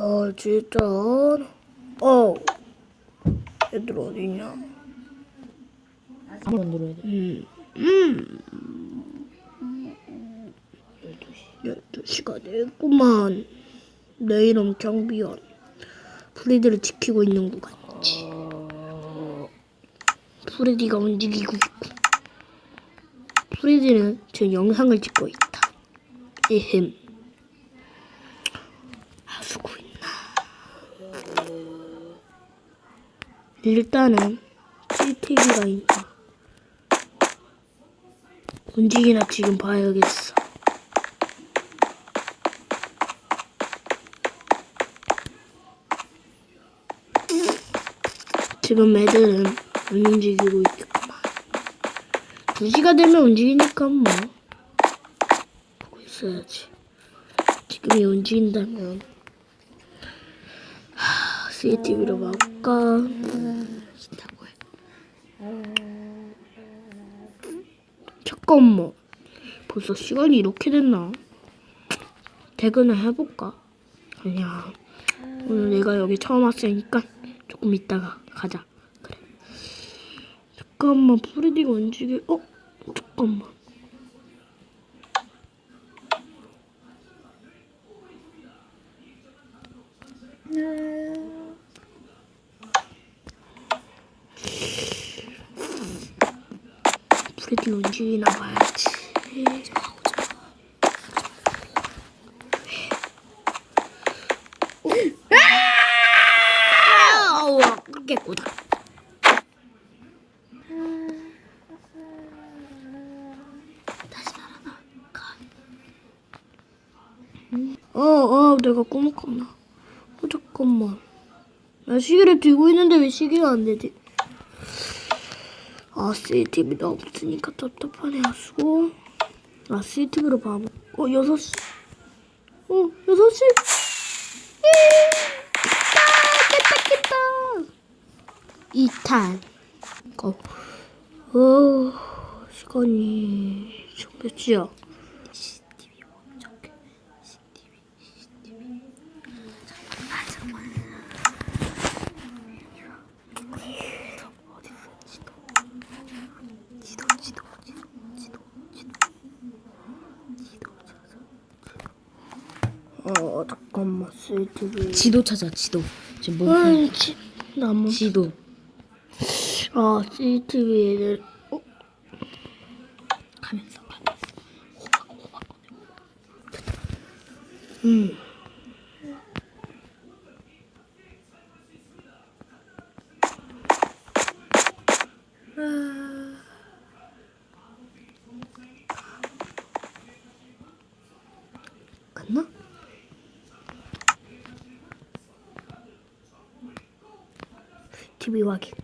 어, 진짜. 어. 애들 어디냐? 한번 만들어야 돼. 음. 음. 12시가 됐구만. 내 이름 경비원. 프레디를 지키고 있는 것 같지. 프레디가 움직이고 있고. 프레디는 지금 영상을 찍고 있다. 에헴. 하수구 있나? 일단은 CCTV가 있나? 움직이나 지금 봐야겠어. 지금 애들은 안 움직이고 있겠구만. 2시가 되면 움직이니까 뭐. 보고 있어야지. 지금이 움직인다면. 하, CCTV로 볼까? 싫다고 해. 잠깐만. 벌써 시간이 이렇게 됐나? 퇴근을 해볼까? 아니야. 오늘 내가 여기 처음 왔으니까 조금 있다가 가자. 그래. 잠깐만, 프레디가 움직여. 어? 잠깐만. 프레디 움직이나 봐야지. 아우, 깼구나. 다시 살아나. 가. 어, 어, 내가 꿈을 꿨나? 어, 잠깐만. 나 시계를 들고 있는데 왜 시계가 안 되지? 아, CCTV도 없으니까 답답하네, 하수고. 아, CCTV로 봐보. 어, 6시. 어, 6시. 2탄. 어, 어, 시간이 지금 몇 시야? 어, 잠깐만, CCTV. 지도 찾아, 지도. 지금 뭐? 아이, 지, 나무. 지도. 아, CCTV 애들. 어? 가면서. 음. 갔나? TV 확인.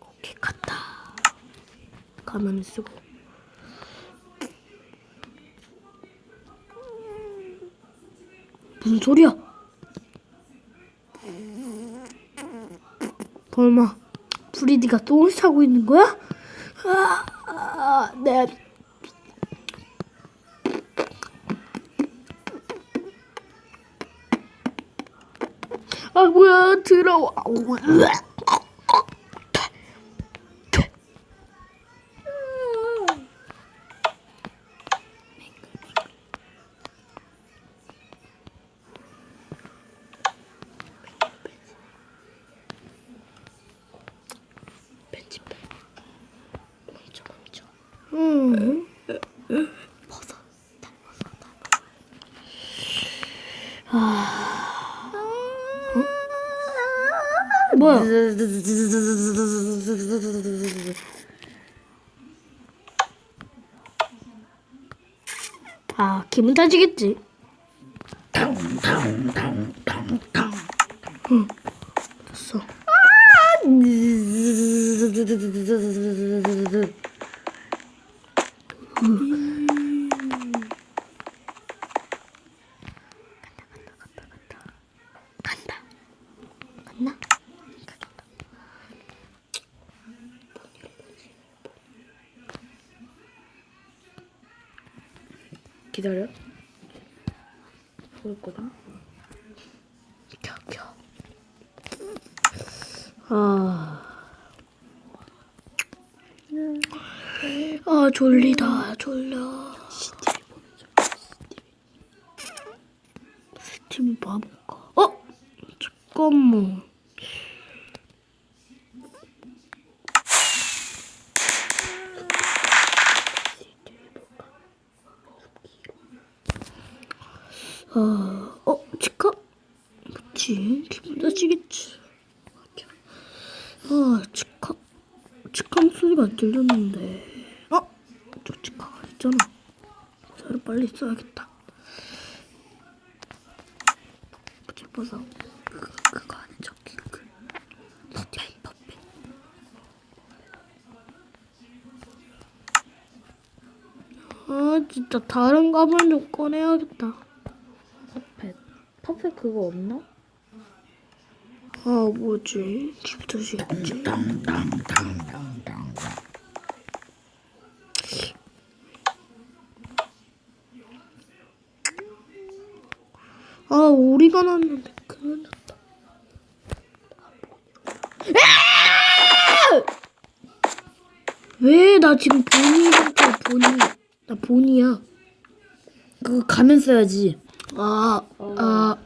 오케이, 갔다. 가면을 쓰고. 무슨 소리야? 설마 프리디가 똥을 싸고 있는 거야? 아, 아, 내아 뭐야 더러워 다 벗어 다 벗어 아 어? 뭐야? 아 기분 탓이겠지. 응. 됐어. 간 기다려. 볼 거다. 아. 아, 졸리다, 졸려. 스팀 봐볼까? 어? 잠깐만. 아, 어, 치카? 그치, 기분 나시겠지. 아, 치카. 치카 목소리가 안 들렸는데. 어? 저 치카가 있잖아. 새로 빨리 써야겠다. 싶어서 그, 그거 안에 적힌 그 스티븐 퍼펫. 아, 진짜 다른 가발 좀 꺼내야겠다. 퍼펫. 퍼펫 그거 없나? 아, 뭐지? 기분 탓이겠지. 아, 오리가 났는데 큰일 났다. 왜? 나 지금 본이 상태 본이. 나 본이야. 그거 가면 써야지. 아, 아, 아,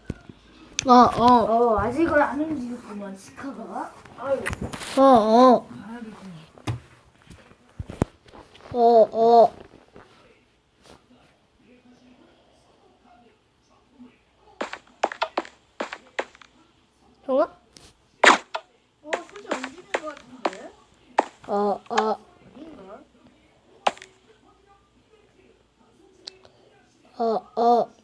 어, 어 아직은 안 움직였구만 치카가. 어, 어. 어, 어. 형아? 어 살짝 움직이는 것 같은데. 어, 어. 아닌가? 어, 어.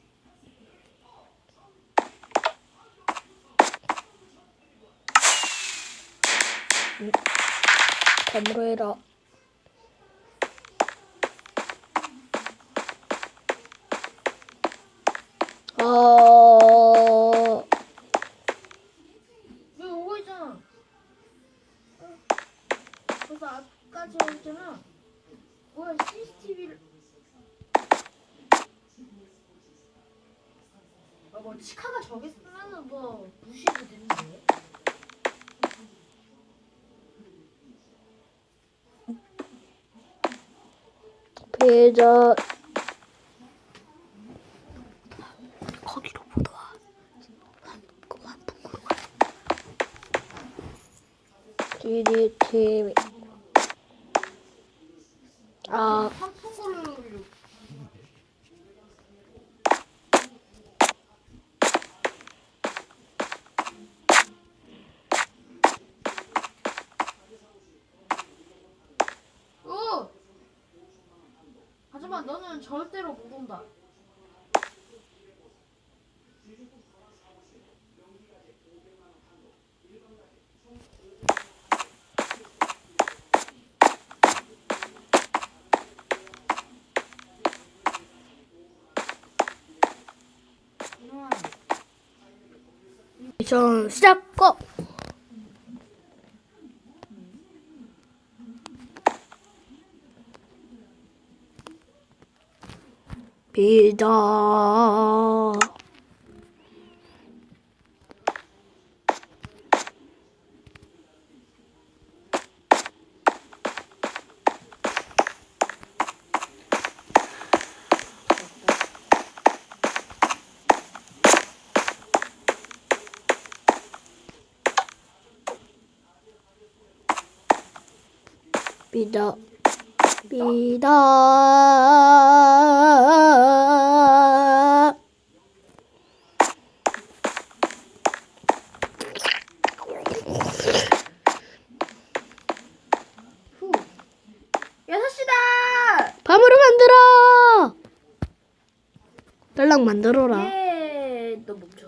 감으로 해라. 어, 여기 오고 있잖아. 어. 벌써 앞까지 오고 있잖아. 뭐야 CCTV를. 아, 뭐 치카가 저기 쓰면은 뭐 무시도 되는데. 피자. 거기로 보다. 그만 풍구로 가. GDTV. 아, 한풍구를 어! 하지만 너는 절대로 못 온다. 미션 시작 고! 피자 피자 피자 후. 여섯 시다! 밤으로 만들어 딸랑 만 들어라 예, 너 멈춰.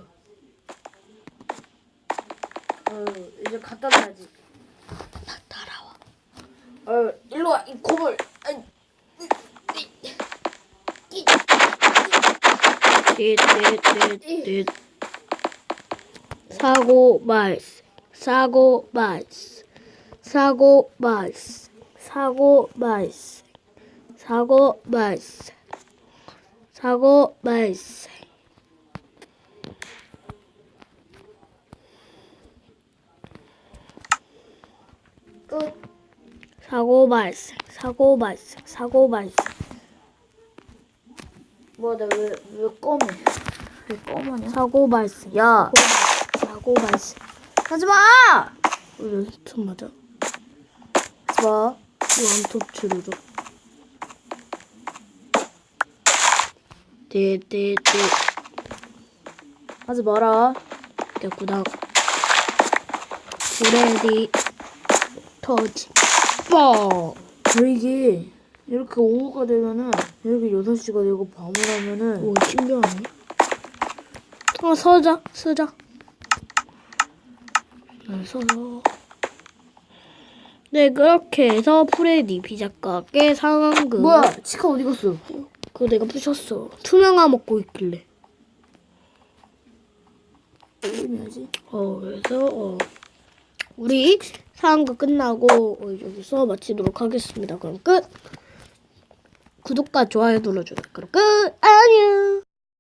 어, 이제 갖다 놔야지. 따라와 어, 일로 와, 이 고물. 아이, 띠띠띠띠 사고 말스 사고 말스 사고 말스 사고 말스 사고 말스 사고 말스 끝. 사고 발생, 사고 발생, 사고 발생. 뭐야 나왜왜 검해? 왜 검하냐? 사고 발생. 야 사고 발생. 하지 마. 우리 좀 맞아. 하지 마. 원톱 치료죠. 띠띠띠 하지 마라. 대구닥 브레디 터지 뻥왜 이게 이렇게 오후가 되면은 이렇게 6시가 되고 밤을 하면은 오 신기하네. 어 서자 서자. 네, 서서 네 그렇게 해서 프레디 비자가게 상황극. 뭐야 치카 어디 갔어? 그거 내가 부셨어. 투명화 먹고 있길래. 게임해야지. 어 그래서 어. 우리 상황극 끝나고 어, 여기서 마치도록 하겠습니다. 그럼 끝. 구독과 좋아요 눌러주세요. 그럼 끝. 안녕